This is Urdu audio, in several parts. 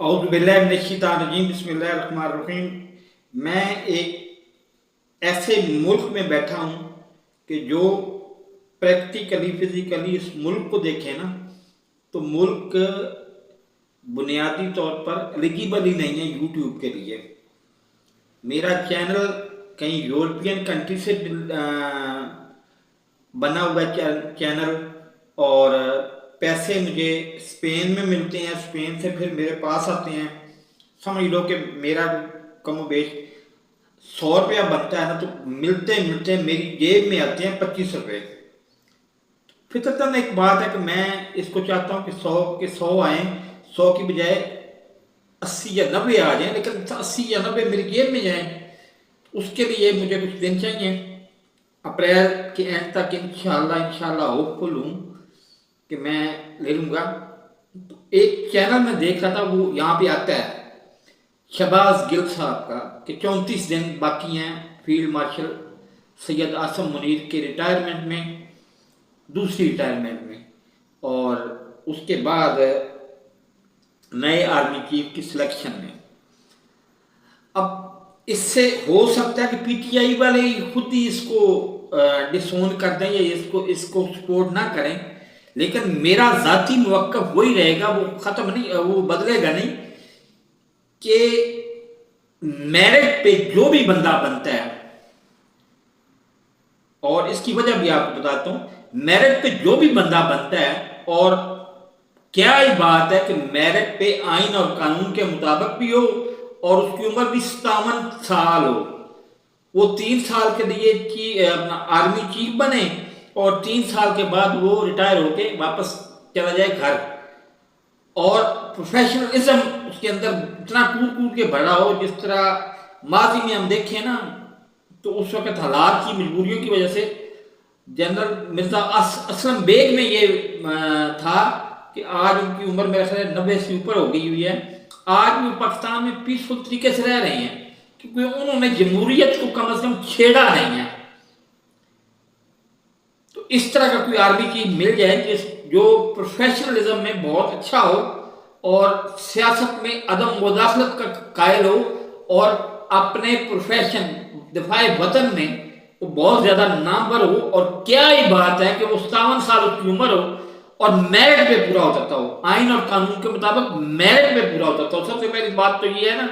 اعوذ باللہ من الشیطان الرجیم، بسم اللہ الرحمن الرحیم۔ میں ایک ایسے ملک میں بیٹھا ہوں کہ جو پریکٹیکلی فزیکلی اس ملک کو دیکھیں نا، تو ملک بنیادی طور پر ایلیگیبل ہی نہیں ہے یوٹیوب کے لیے۔ میرا چینل کہیں یورپین کنٹری سے بنا ہوا چینل اور پیسے مجھے اسپین میں ملتے ہیں اسپین سے پھر میرے پاس آتے ہیں۔ سمجھ لو کہ میرا کم و بیش سو روپیہ بنتا ہے نا تو ملتے ملتے میری جیب میں آتے ہیں پچیس روپے۔ فطرتاً ایک بات ہے کہ میں اس کو چاہتا ہوں کہ سو کے سو آئیں، سو کی بجائے اسی یا نبے آ جائیں، لیکن اچھا اسی یا نبے میری جیب میں جائیں۔ اس کے لیے مجھے کچھ دن چاہیے۔ اپریل کے اینڈ تک انشاءاللہ انشاءاللہ ہوپ فل ہوں۔ کہ میں لے لوں گا۔ تو ایک چینل میں دیکھ رہا تھا، وہ یہاں پہ آتا ہے۔ شباز گل صاحب کا کہ چونتیس دن باقی ہیں فیلڈ مارشل سید آسم منیر کے ریٹائرمنٹ میں، دوسری ریٹائرمنٹ میں۔ اور اس کے بعد نئے آرمی چیف کی سلیکشن میں۔ اب اس سے ہو سکتا ہے کہ پی ٹی آئی والے خود ہی اس کو ڈسون کر دیں یا اس کو اس کو سپورٹ نہ کریں۔ لیکن میرا ذاتی موقف وہی رہے گا، وہ ختم نہیں، وہ بدلے گا نہیں کہ میرٹ پہ جو بھی بندہ بنتا ہے، اور اس کی وجہ بھی آپ کو بتاتا ہوں میرٹ پہ جو بھی بندہ بنتا ہے، اور کیا ہی بات ہے کہ میرٹ پہ آئین اور قانون کے مطابق بھی ہو، اور اس کی عمر بھی ستاون سال ہو۔ وہ تین سال کے لیے چی- اپنا آرمی چیف بنے اور تین سال کے بعد وہ ریٹائر ہو کے واپس چلا جائے گھر۔ اور پروفیشنلزم اس کے اندر اتنا کود کود کے بڑا ہو، جس طرح ماضی میں ہم دیکھیں نا، تو اس وقت حالات کی مجبوریوں کی وجہ سے جنرل مرزا اسلم بیگ میں یہ تھا کہ آج ان کی عمر میرے خیال نبے سے اوپر ہو گئی ہوئی ہے۔ آج وہ پاکستان میں پیسفل طریقے سے رہ رہے ہیں کیونکہ انہوں نے جمہوریت کو کم از کم چھیڑا نہیں ہے۔ اس طرح کا کوئی آرمی چیز مل جائے جس جو پروفیشنلزم میں بہت اچھا ہو اور سیاست میں عدم مداخلت کا قائل ہو اور اپنے پروفیشن دفاع وطن میں وہ بہت زیادہ نامور ہو اور کیا ہی بات ہے کہ وہ ستاون سال اس کی عمر ہو اور میرٹ پہ پورا ہوتا ہو؟ آئین اور قانون کے مطابق میرٹ پہ پورا ہوتا ہو۔ سب سے پہلی بات تو یہ ہے نا،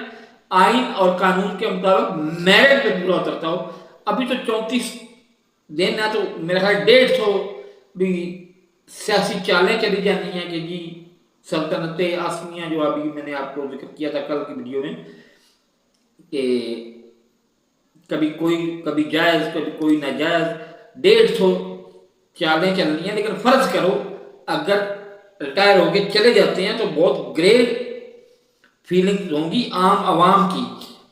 آئین اور قانون کے مطابق میرٹ پہ پورا اترتا ہو۔ ابھی تو چونتیس دن ہے تو میرا خیال ڈیڑھ سو بھی سیاسی چالیں چلی جانی ہیں کہ جی سلطنت آسمیاں جو ابھی میں نے آپ کو ذکر کیا تھا کل کی ویڈیو میں کہ کبھی کوئی، کبھی جائز، کبھی کوئی ناجائز، ڈیڑھ سو چالیں چلنی ہیں، لیکن فرض کرو اگر ریٹائر ہو کے چلے جاتے ہیں تو بہت گریٹ فیلنگ ہوں گی عام عوام کی۔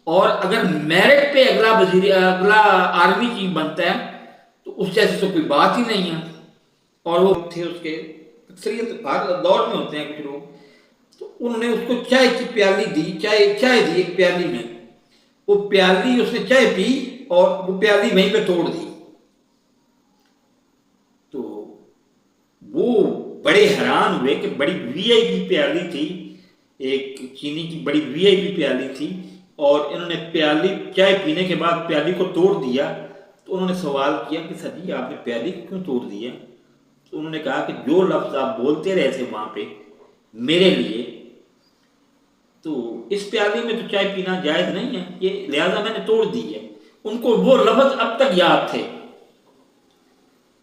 اور اگر میرٹ پہ اگلا وزیر، اگلا آرمی چیف بنتا ہے اس جیسے تو کوئی بات ہی نہیں ہے۔ اور وہ تھے اس کے اکثریت ہر دور میں ہوتے ہیں کچھ لوگ۔ تو انہوں نے اس کو چائے کی پیالی دی، چائے چائے دی ایک پیالی میں۔ وہ پیالی اس نے چائے پی اور وہ پیالی وہیں پہ توڑ دی۔ تو وہ بڑے حیران ہوئے کہ بڑی وی آئی پی پیالی تھی۔ ایک چینی کی بڑی وی آئی پی پیالی تھی اور انہوں نے پیالی، چائے پینے کے بعد پیالی کو توڑ دیا۔ تو انہوں نے سوال کیا کہ سر جی آپ نے پیالی کو کیوں توڑ دیا تو انہوں نے کہا کہ جو لفظ آپ بولتے رہے تھے وہاں پہ، میرے لیے، تو اس پیالی میں تو چائے پینا جائز نہیں ہے، یہ لہذا میں نے توڑ دی ہے۔ ان کو وہ لفظ اب تک یاد تھے۔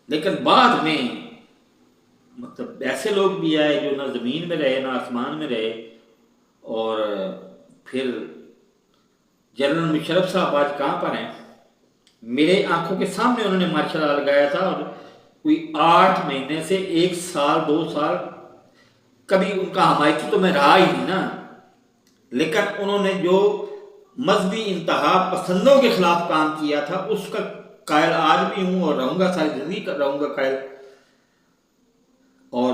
لیکن بعد میں مطلب ایسے لوگ بھی آئے جو نہ زمین میں رہے، نہ آسمان میں رہے۔ اور پھر جنرل مشرف صاحب آج کہاں پر ہیں؟ میرے آنکھوں کے سامنے انہوں نے مارشل آرٹ لگایا تھا اور کوئی آٹھ مہینے سے ایک سال، دو سال کبھی ان کا حمایتی تو میں رہا ہی نہیں نا۔ لیکن انہوں نے جو مذہبی انتہا پسندوں کے خلاف کام کیا تھا، اس کا قائل آج بھی ہوں اور رہوں گا، ساری زندگی کا رہوں گا قائل۔ اور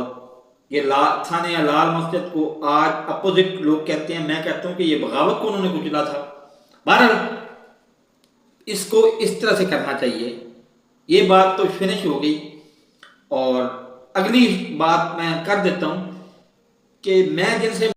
یہ لال تھانے یا لال مسجد کو آج اپوزٹ لوگ کہتے ہیں، میں کہتا ہوں کہ یہ بغاوت کو انہوں نے کچلا تھا۔ بہرحال اس کو اس طرح سے کرنا چاہیے۔ یہ بات تو فنش ہو گئی۔ اور اگلی بات میں کر دیتا ہوں کہ میں جن سے